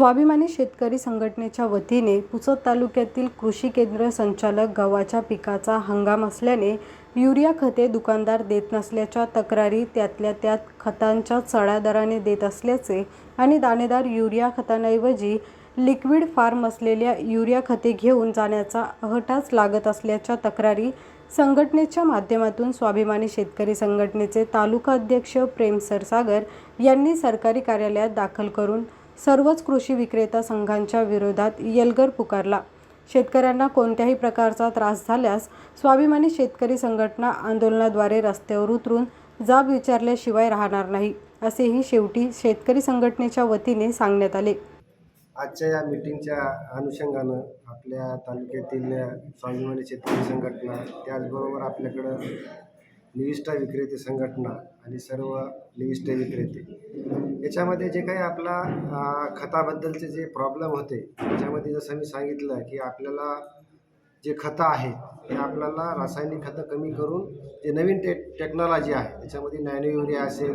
स्वाभिमानी शेतकरी संघटनेच्या वतीने पुसद तालुक्यातील कृषी केंद्र संचालक गव्हाच्या पिकाचा हंगाम असल्याने युरिया खते दुकानदार देत नसल्याच्या तक्रारी त्यातल्या त्यात खतांच्या चढ्या दराने देत असल्याचे आणि दाणेदार युरिया खतांऐवजी लिक्विड फार्म असलेल्या युरिया खते घेऊन जाण्याचा अहटाच लागत असल्याच्या तक्रारी संघटनेच्या माध्यमातून स्वाभिमानी शेतकरी संघटनेचे तालुका अध्यक्ष प्रेम सरसागर यांनी सरकारी कार्यालयात दाखल करून सर्वच कृषी विक्रेता संघांच्या विरोधात येलगर पुकारला. शेतकऱ्यांना कोणत्याही प्रकारचा त्रास झाल्यास स्वाभिमानी शेतकरी संघटना आंदोलनाद्वारे रस्त्यावर उतरून जाब विचारल्याशिवाय राहणार नाही असेही शेवटी शेतकरी संघटनेच्या वतीने सांगण्यात आले. आजच्या या मीटिंगच्या अनुषंगानं आपल्या तालुक्यातील स्वाभिमानी शेतकरी संघटना त्याचबरोबर आपल्याकडं निविष्ठा विक्रेते संघटना आणि सर्व निविष्ठा विक्रेते. याच्यामध्ये जे काही आपला खताबद्दलचे जे प्रॉब्लेम होते त्याच्यामध्ये जसं मी सांगितलं की आपल्याला जे खतं आहेत ते आपल्याला रासायनिक खतं कमी करून जे नवीन टे टेक्नॉलॉजी आहे त्याच्यामध्ये नॅनो युरिया असेल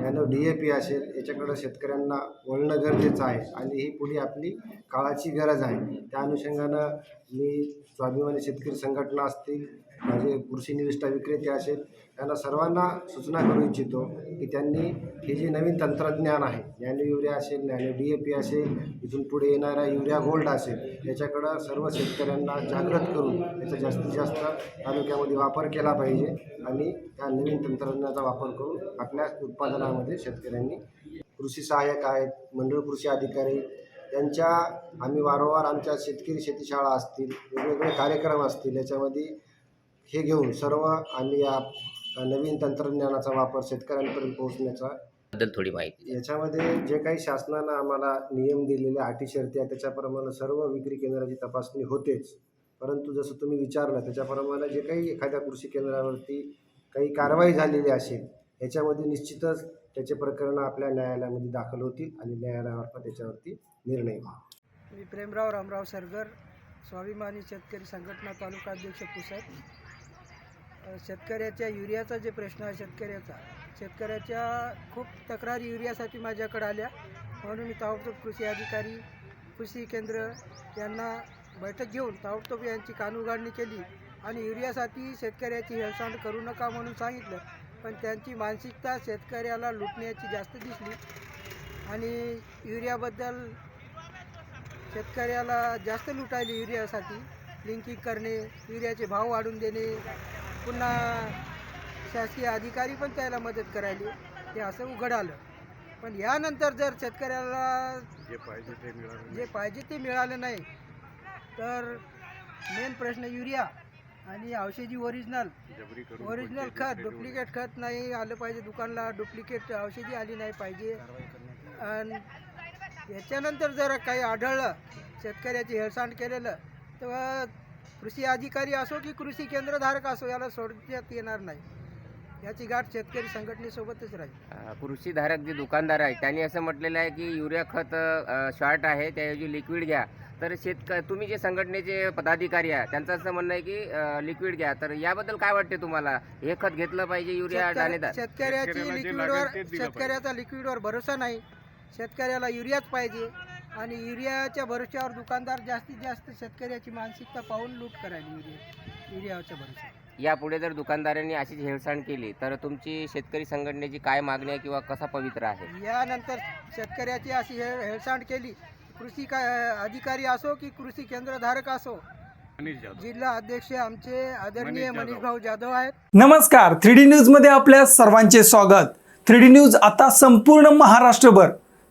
नॅनो डी ए पी असेल याच्याकडं शेतकऱ्यांना वळणं गरजेचं आहे आणि ही पुढे आपली काळाची गरज आहे. त्या अनुषंगानं मी स्वाभिमानी शेतकरी संघटना असतील माझे कृषी निविष्ठा विक्रेते असेल त्यांना सर्वांना सूचना करू इच्छितो की त्यांनी हे जे नवीन तंत्रज्ञान आहे नॅनो युरिया असेल नॅनो डी ए पी असेल इथून पुढे येणारा युरिया गोल्ड असेल याच्याकडं सर्व शेतकऱ्यांना जागृत करून याचा जास्तीत जास्त तालुक्यामध्ये वापर केला पाहिजे आणि त्या नवीन तंत्रज्ञानाचा वापर करून आपल्या उत्पादनामध्ये शेतकऱ्यांनी कृषी सहाय्यक आहेत मंडळ कृषी अधिकारी यांच्या आम्ही वारंवार आमच्या शेतकरी शेतीशाळा असतील वेगवेगळे कार्यक्रम असतील याच्यामध्ये हे घेऊन सर्व आम्ही या नवीन तंत्रज्ञानाचा वापर शेतकऱ्यांपर्यंत पोहोचण्याचा बद्दल थोडी माहिती याच्यामध्ये जे काही शासनानं आम्हाला नियम दिलेले अटी शर्ती आहे त्याच्याप्रमाणे सर्व विक्री केंद्राची तपासणी होतेच. परंतु जसं तुम्ही विचारलं त्याच्याप्रमाणे जे काही एखाद्या कृषी केंद्रावरती काही कारवाई झालेली असेल याच्यामध्ये निश्चितच त्याचे प्रकरणं आपल्या न्यायालयामध्ये दाखल होतील आणि न्यायालयामार्फत त्याच्यावरती निर्णय होईल. मी प्रेमराव रामराव सरगर स्वाभिमानी शेतकरी संघटना तालुका अध्यक्ष पुसद. शेतकऱ्याच्या युरियाचा जे प्रश्न आहे शेतकऱ्याचा शेतकऱ्याच्या खूप तक्रारी युरियासाठी माझ्याकडे आल्या. म्हणून मी ताबडतोब कृषी अधिकारी कृषी केंद्र यांना बैठक घेऊन ताबडतोब यांची कानउघाडणी केली आणि युरियासाठी शेतकऱ्याची हेळसांड करू नका म्हणून सांगितलं. पण त्यांची मानसिकता शेतकऱ्याला लुटण्याची जास्त दिसली आणि युरियाबद्दल शेतकऱ्याला जास्त लुटायली युरियासाठी. लिंकिंग करणे युरियाचे भाव वाढून देणे पुन्हा शासकीय अधिकारी पण त्याला मदत करायली. हे असं उघड आलं. पण यानंतर जर शेतकऱ्याला जे पाहिजे ते मिळालं जे पाहिजे ते मिळालं नाही तर मेन प्रश्न युरिया आणि औषधी ओरिजिनल. ओरिजिनल खत डुप्लिकेट खत नाही आलं पाहिजे दुकानला डुप्लिकेट औषधी आली नाही पाहिजे. आणि याच्यानंतर जर काही आढळलं शेतकऱ्याची हेळसांड केलेलं तर कृषी अधिकारी असो की कृषी केंद्रधारक असो याला सोडण्यात येणार नाही. याची गाठ शेतकरी संघटनेसोबतच राहील. कृषीधारक जे दुकानदार आहे त्यांनी असं म्हटलेलं आहे की युरिया खत शॉर्ट आहे त्याऐवजी लिक्विड घ्या. तर शेतक तुम्ही जे संघटनेचे पदाधिकारी आहे त्यांचं असं म्हणणं आहे की लिक्विड घ्या. तर याबद्दल काय वाटते तुम्हाला? हे खत घेतलं पाहिजे युरिया शेतकऱ्या- दाणेदार. शेतकऱ्याची शेतकऱ्याला जे लिक्विडवर लागेल तेच दिलं शेतकऱ्याचा लिक्विडवर भरोसा नाही. शेतकऱ्याला युरियाच पाहिजे. आणि युरियाच्या भरोश्यावर दुकानदार जास्तीत जास्त शेतकऱ्याची मानसिकता पाहून लूट करायली युरिया युरियाच्या भरोश्यावर. यापुढे जर दुकानदारांनी अशीच हेळसांड केली तर तुमची शेतकरी संघटनेची काय मागणी आहे किंवा कसा पवित्र आहे? यानंतर शेतकऱ्याची अशी हे- हेळसांड केली कृषी का अधिकारी असो की कृषी केंद्रधारक असो. मनीष जाधव. जिल्हा अध्यक्ष आमचे आदरणीय मनीष भाऊ जाधव आहेत. नमस्कार थ्री डी न्यूजमध्ये आपल्या सर्वांचे स्वागत. थ्री डी न्यूज आता संपूर्ण महाराष्ट्रभर.